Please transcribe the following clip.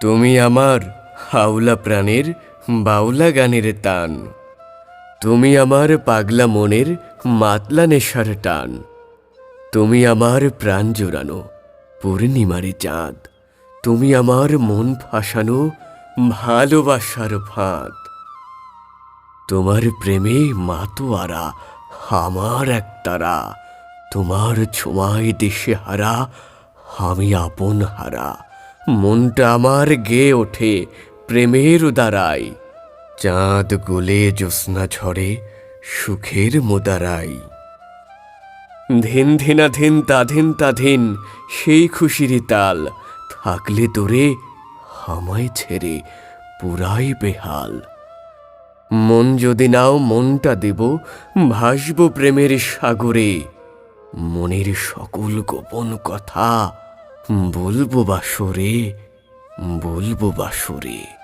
তুমি আমার হাওলা প্রাণের বাউলা গানের তান তুমি আমার পাগলা মনের মাতলা নেশার টান। তুমি আমার প্রাণ জোড়ানো পূর্ণিমারি চাঁদ। তুমি আমার মন ফাঁসানো ভালোবাসার ফাঁদ। তোমার প্রেমে মাতোয়ারা আমার এক তারা। তোমার ছোঁয়ায় দেশে হারা আমি আপন হারা। মনটা আমার গেয়ে ওঠে প্রেমের দ্বারাই। চাঁদ গোলে জ্যোৎস্না ঝরে সুখের মোদারাই। ধিন ধিনা ধিন তাধিন তাধিন সেই খুশিরই তাল থাকলে তোরে আমায় ছেড়ে পুরাই বেহাল। মন যদি নাও মনটা দেব, ভাসব প্রেমের সাগরে, মনের সকল গোপন কথা বলব বাসরে বলব বাসরে।